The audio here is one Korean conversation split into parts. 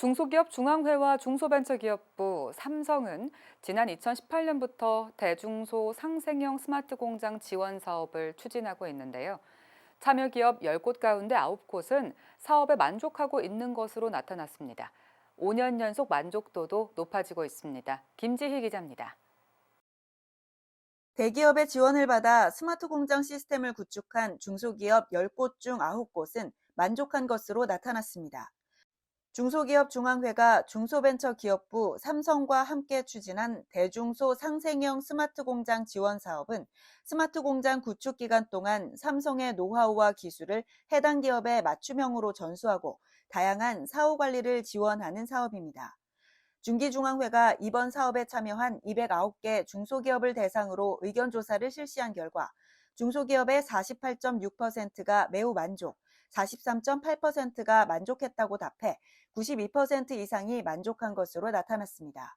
중소기업 중앙회와 중소벤처기업부 삼성은 지난 2018년부터 대중소 상생형 스마트 공장 지원 사업을 추진하고 있는데요. 참여 기업 10곳 가운데 9곳은 사업에 만족하고 있는 것으로 나타났습니다. 5년 연속 만족도도 높아지고 있습니다. 김지희 기자입니다. 대기업의 지원을 받아 스마트 공장 시스템을 구축한 중소기업 10곳 중 9곳은 만족한 것으로 나타났습니다. 중소기업 중앙회가 중소벤처기업부 삼성과 함께 추진한 대중소 상생형 스마트 공장 지원 사업은 스마트 공장 구축 기간 동안 삼성의 노하우와 기술을 해당 기업에 맞춤형으로 전수하고 다양한 사후 관리를 지원하는 사업입니다. 중기중앙회가 이번 사업에 참여한 209개 중소기업을 대상으로 의견 조사를 실시한 결과 중소기업의 48.6%가 매우 만족, 43.8%가 만족했다고 답해 92% 이상이 만족한 것으로 나타났습니다.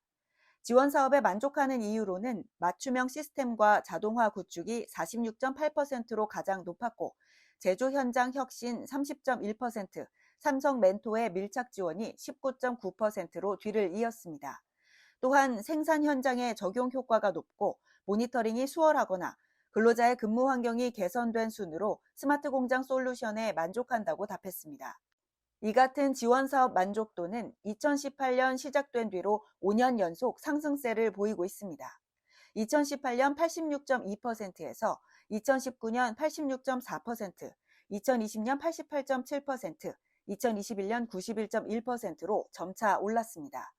지원 사업에 만족하는 이유로는 맞춤형 시스템과 자동화 구축이 46.8%로 가장 높았고 제조 현장 혁신 30.1%, 삼성 멘토의 밀착 지원이 19.9%로 뒤를 이었습니다. 또한 생산 현장의 적용 효과가 높고 모니터링이 수월하거나 근로자의 근무 환경이 개선된 순으로 스마트 공장 솔루션에 만족한다고 답했습니다. 이 같은 지원 사업 만족도는 2018년 시작된 뒤로 5년 연속 상승세를 보이고 있습니다. 2018년 86.2%에서 2019년 86.4%, 2020년 88.7%, 2021년 91.1%로 점차 올랐습니다.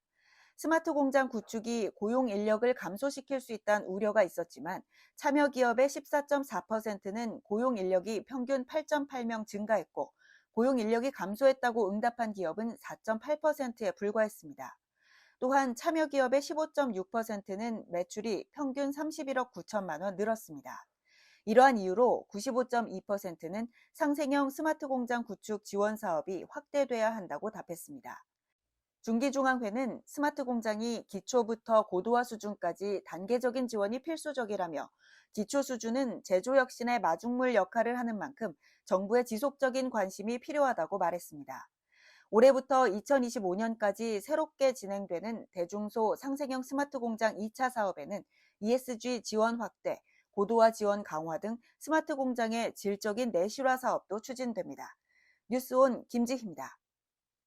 스마트 공장 구축이 고용 인력을 감소시킬 수 있다는 우려가 있었지만 참여 기업의 14.4%는 고용 인력이 평균 8.8명 증가했고 고용 인력이 감소했다고 응답한 기업은 4.8%에 불과했습니다. 또한 참여 기업의 15.6%는 매출이 평균 31억 9천만 원 늘었습니다. 이러한 이유로 95.2%는 상생형 스마트 공장 구축 지원 사업이 확대돼야 한다고 답했습니다. 중기중앙회는 스마트 공장이 기초부터 고도화 수준까지 단계적인 지원이 필수적이라며 기초 수준은 제조 혁신의 마중물 역할을 하는 만큼 정부의 지속적인 관심이 필요하다고 말했습니다. 올해부터 2025년까지 새롭게 진행되는 대중소 상생형 스마트 공장 2차 사업에는 ESG 지원 확대, 고도화 지원 강화 등 스마트 공장의 질적인 내실화 사업도 추진됩니다. 뉴스온 김지희입니다.